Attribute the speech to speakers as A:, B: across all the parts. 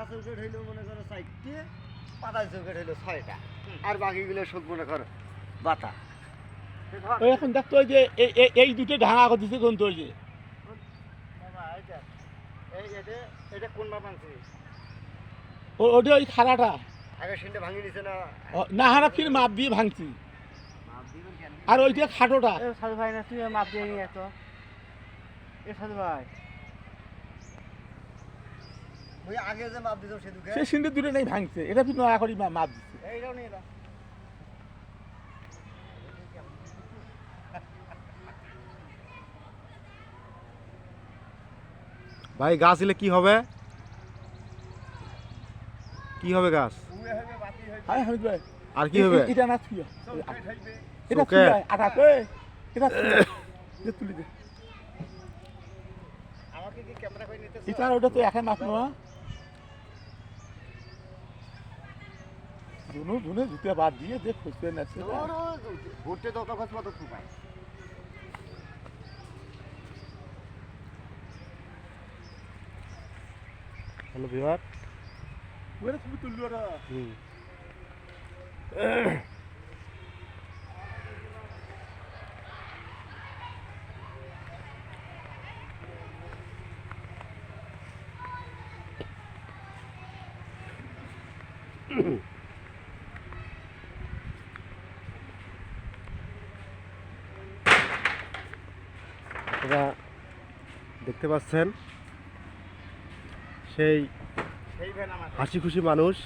A: টাকা চৌকেট হইল মনে করো চারটে পাতা চৌকেট হইল ছয়টা। আর বাকিগুলো সব মনে করো বাতা।
B: এখন দেখতো যে এই- দুটো ঢাঙা করে দিছে কোন তোর যে।
A: এটা এটা কোন মাপ
B: ওটা ওই খাড়াটা।
A: আগে সিনটা ভাঙি নিছে না?
B: ও, না হারা ফির মাপ দিয়ে ভাঙছি। আর ওইটা খাটোটা।
A: সাধু ভাই না তুই মাপ দিয়ে নিয়ে তো। এ সাধু ভাই। ওই আগে যে মাপ দিছো সে দুকে
B: সে সিন্ধে দূরে নেই ভাঙছে। এটা নয়া করি মাপ দিছে।
A: এইটাও নিয়ে দাও
C: ভাই গাছ এলে কি হবে? কি হবে গাছ?
B: হ্যাঁ হামিদ ভাই
C: আর কি হবে?
B: এটা না
A: হইবে।
B: এটা। থুয়া আটা কই? এটা। তুলি দে।
A: আমাকে কি ক্যামেরা করে নিতেছ
B: এটা ওটা তো একা মাপ নেওয়া দুনো দুনো জুতে বাদ দিয়ে যে খুঁজতে নাচছে
A: ঘুরতে যত খোঁজ তত খুপায়
C: হ্যালো বিভার
B: ওরা তুমি তুললো
C: হুম। আপনারা দেখতে পাচ্ছেন। সেই হাসি খুশি মানুষ।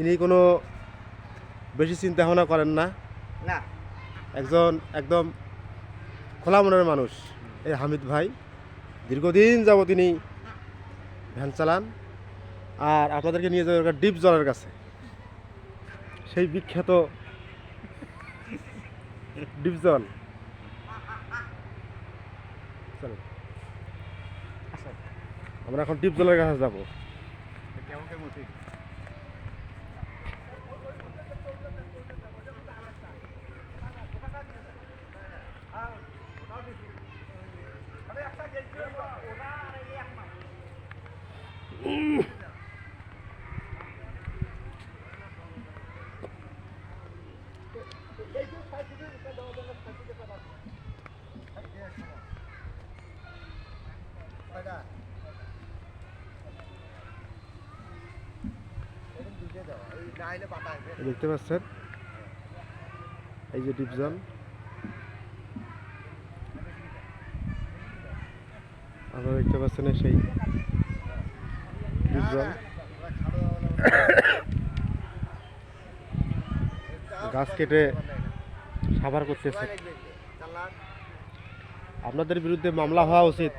C: ইনি কোনো বেশি চিন্তা ভাবনা করেন না। একজন একদম খোলা মনের মানুষ। এই হামিদ ভাই। দীর্ঘদিন যাব তিনি ভ্যান চালান। আর আপনাদেরকে নিয়ে দরকার ডিপ জলের কাছে সেই বিখ্যাত ডিপ জল। চলো আমরা এখন ডিপ জলের কাছে যাব।
A: কেমন কেমন
C: দেখতে পাচ্ছেন? এই যে ডিপ জল আপনারা দেখতে পাচ্ছেন সেই ডিপ জল গাছ কেটে সাভার করতেছে। আপনাদের বিরুদ্ধে মামলা হওয়া উচিত।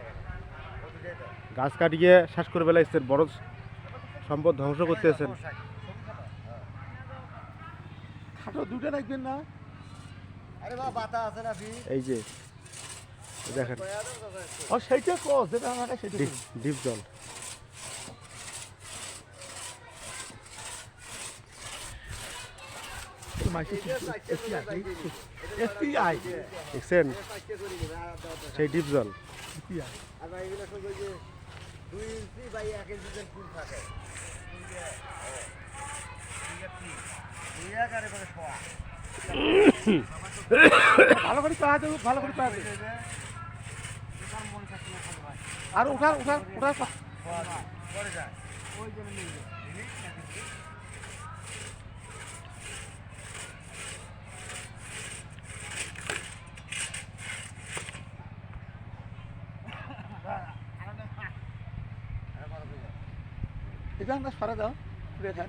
C: গাছ কাটিয়ে শ্বাস করে বেলাইছেন বড় সম্পদ ধ্বংস করতেছেন।
B: খাটো দুটো রাখবেন না।
A: আরে বাবা বাতা আছে না বি?
C: এই যে দেখেন।
B: ও সেইটা কস যেটা সেটা
C: ডিপ জল। সেই ডিপ জল।
A: দুই ইঞ্চি বা এক ইঞ্চির ফুল থাকে।
B: ভালো করে পাওয়া দেবো ভালো করে পাওয়া দেবো আর ওঠার ওঠার পা-
A: পরে যায় ওই জন্য নিয়ে যায়
B: এটা আমরা সরা দাও রেখা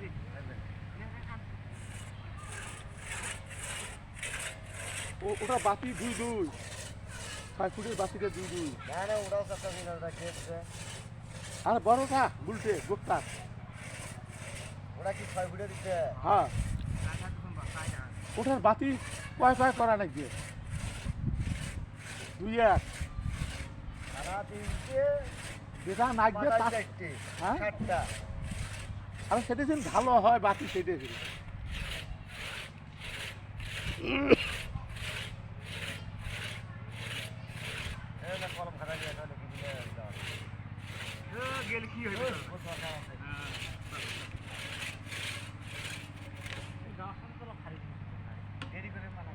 B: ও ওটা বাতি দুই দুই। ছয় ফুটের বাতিটা দুই দুই।
A: ওটা
B: আর বড়টা উল্টে গোপ্তার
A: ওরা কি ছয় ফুটে দিচ্ছে
B: হ্যাঁ। ওটার বাতি কয় কয় করা নাকি? দুই এক।
A: সারা তিনটে
B: যেটা
A: চারটে
B: হ্যাঁ? আর সেটা ভালো হয় বাতি সেটা দিন
A: এই না কলম খাতা দিয়ে কি দিলে যাওয়া
B: গেলে কি হইবে?
A: ও দরকার আছে। দেরি করে মানা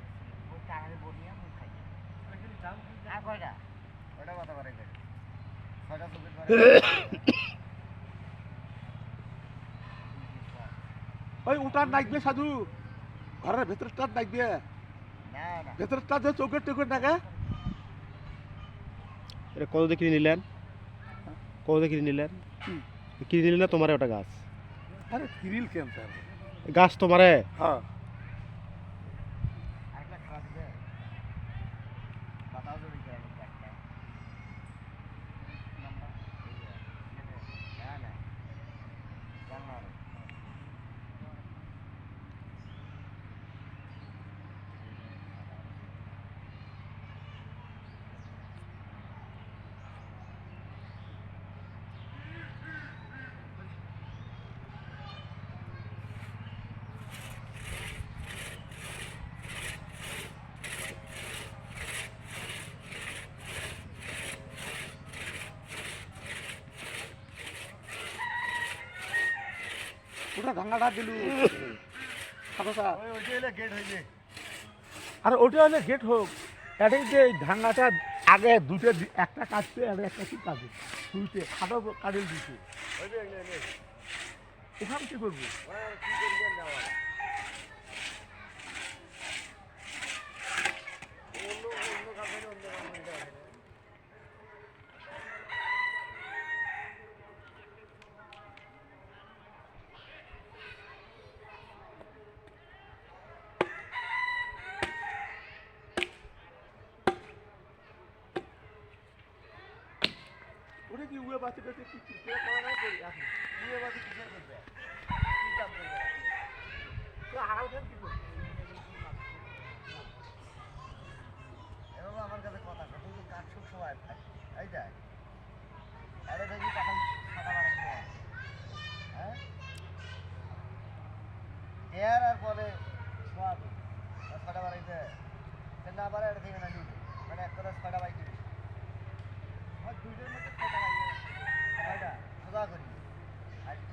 A: ওই টাকারে বলিয়া মুই খাই। আর কয়টা? কয়টা কথা বাড়াই ছয়টা চব্বিশ বারে।
B: ওই উঠার নাকবে সাধু। ঘরের ভেতরটা নাকবে
A: না, না।
B: ভেতরটা যে চৌকের টোকের নাগে
C: এটা কত দিয়ে কিনে নিলেন? কত দিয়ে কিনে নিলেন? কিনে নিলে না তোমার ওটা গাছ?
B: আরে কিরিল ক্যান্সার
C: গাছ তোমারে?
B: হ্যাঁ
A: আরেকটা খারাপ দিবে। বাতাও জড়িয়ে গেল একটা। নাম্বার? এই যে, না, না। জানলা আরও।
B: ওটা ভাঙাটা দিলু। আর ওটা হলে গেট হোক। এটাই যে ভাঙাটা আগে দুটো একটা কাটছে আর একটা কি কাটবে? দুইটে খাটো কাটিল
A: দিচ্ছে
B: ওখানে কি করব
A: ওরা কি করবে নেওয়া অন্য অন্য কাজ হলে অন্য কাজ করতে পারে না।
B: ওটা কি উয়ে বাচ্চা কাছে কি কি করে করা করি
A: বিয়ে বাড়ি কিসের করবে? কি কাজ করবে?
B: তো কি করব
A: আমার কাছে কথা কয়, কিন্তু কাজ সব সময় থাকে। এই দেখ, আরে দেখি কাঁঠাল হ্যাঁ? এর আর পরে সব, আর ছটা বাড়াইতে, সে না পারে এটা থেকে না নিবে। মানে এক কথা ছয়টা বাইক দিবি। আর দুইটার মধ্যে ছয়টা বাইক দিবি। ছয়টা, সোজা করি।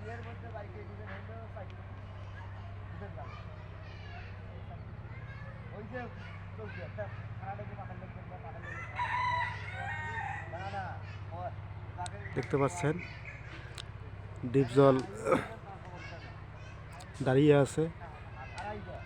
A: এর মধ্যে বাইকে দিবেন হইল চারটে। বুঝলেন না? ওই যে চলছে একটা খারাপ পাঠান লোক করবে পাঠান লোক না না
C: দেখতে পাচ্ছেন ডিপ জল দাঁড়িয়ে আছে
A: আড়াই দেয়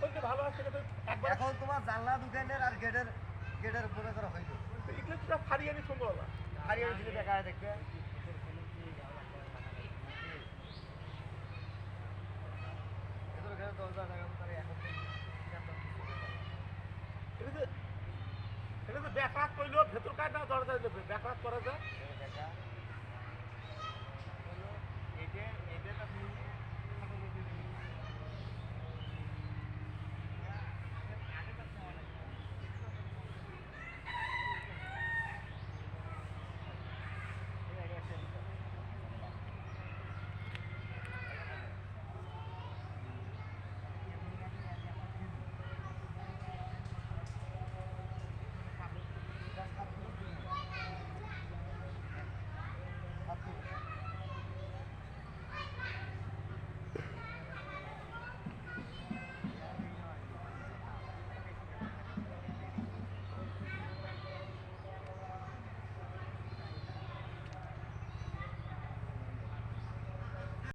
B: করলে ভালো হয় সেটা তো একবার
A: এখন তোমার জানলা দোকানের আর গেটের গেটের উপরে করা হইল
B: এগুলো আনি সম্ভব না
A: হারিয়ে দিলে দেখা দেখবে। এটা তো ব্যাকরাত
B: করলেও ভেতরকার না। দরজা ব্যাকরাত করা যায়।